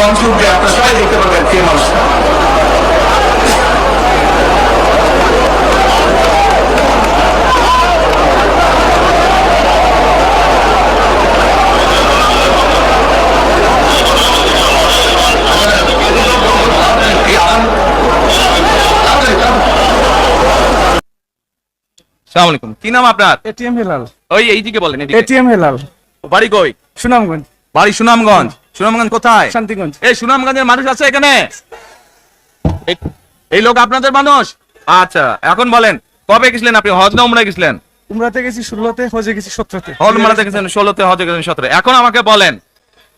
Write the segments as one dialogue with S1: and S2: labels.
S1: মঞ্চ উঠবে আপনারা সবাই দেখতে পাবেন কে মানুষটা
S2: সালাম আলাইকুম। কি নাম আপনার?
S3: এটিএম হেলাল।
S2: ওই এইদিকে বলেন এদিকে।
S3: এটিএম হেলাল।
S2: বাড়ি কই?
S3: সুনামগঞ্জ।
S2: বাড়ি সুনামগঞ্জ। সুনামগঞ্জ কোথায়?
S3: শান্তিগঞ্জ।
S2: এই সুনামগঞ্জের মানুষ আছে এখানে? এই- লোক আপনাদের মানুষ? আচ্ছা এখন বলেন কবে গেছিলেন আপনি? হজ না উমরায় গেছিলেন?
S3: উমরাতে গেছি ষোলোতে হজে গেছি সতেরোতে।
S2: হজ উমরাতে গেছেন ষোলোতে হজে গেছেন সতেরো এখন আমাকে বলেন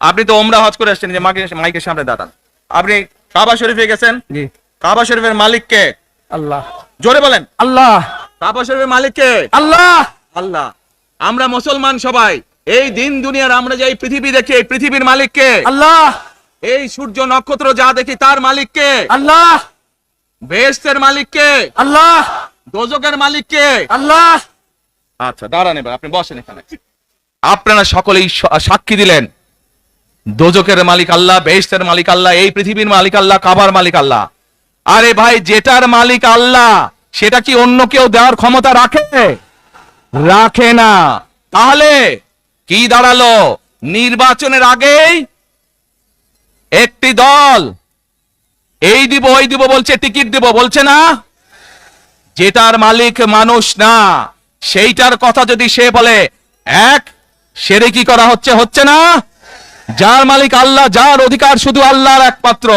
S2: আপনি তো ওমরা হজ করে আসছেন যে মাকে মাইকের সামনে দাঁড়ান। আপনি কাবা শরীফে গেছেন?
S3: জি।
S2: কাবা শরীফের মালিক কে?
S3: আল্লাহ।
S2: জোরে বলেন।
S3: আল্লাহ।
S2: কাবা শরীফের মালিক কে?
S3: আল্লাহ।
S2: আল্লাহ। আমরা মুসলমান সবাই। এই দিন দুনিয়ার আমরা যে এই পৃথিবী দেখি এই পৃথিবীর মালিক কে
S3: আল্লাহ!
S2: এই সূর্য নক্ষত্র যা দেখি তার মালিক কে
S3: আল্লাহ!
S2: বেহেস্তের মালিক কে
S3: আল্লাহ!
S2: দোজকের মালিক কে
S3: আল্লাহ!
S2: আচ্ছা দাঁড়ান এবার আপনি বসেন এখানে। আপনারা সকলেই সাক্ষী দিলেন। দোজকের মালিক আল্লাহ বেহেস্তের মালিক আল্লাহ এই পৃথিবীর মালিক আল্লাহ কাবার মালিক আল্লাহ। আরে ভাই যেটার মালিক আল্লাহ সেটা কি অন্য কেউ দেওয়ার ক্ষমতা রাখে? রাখে না। তাহলে কি দাঁড়াল? নির্বাচনের আগেই একটি দল এই দিব, ওই দিব বলছে, টিকিট দিব, বলছে না? যেটার মালিক মানুষ না, সেইটার কথা যদি সে বলে, এক, সেরে কি করা হচ্ছে হচ্ছে না? যার মালিক আল্লাহ, যার অধিকার শুধু আল্লাহর একমাত্র,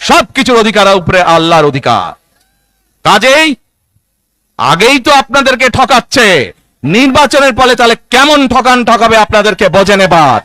S2: সবকিছুর অধিকার উপরে আল্লাহর অধিকার। কাজেই আগেই তো আপনাদেরকে ঠকাচ্ছে। নির্বাচনের ফলে তাহলে কেমন ঠকান ঠকাবে আপনাদেরকে বোঝেন এবার।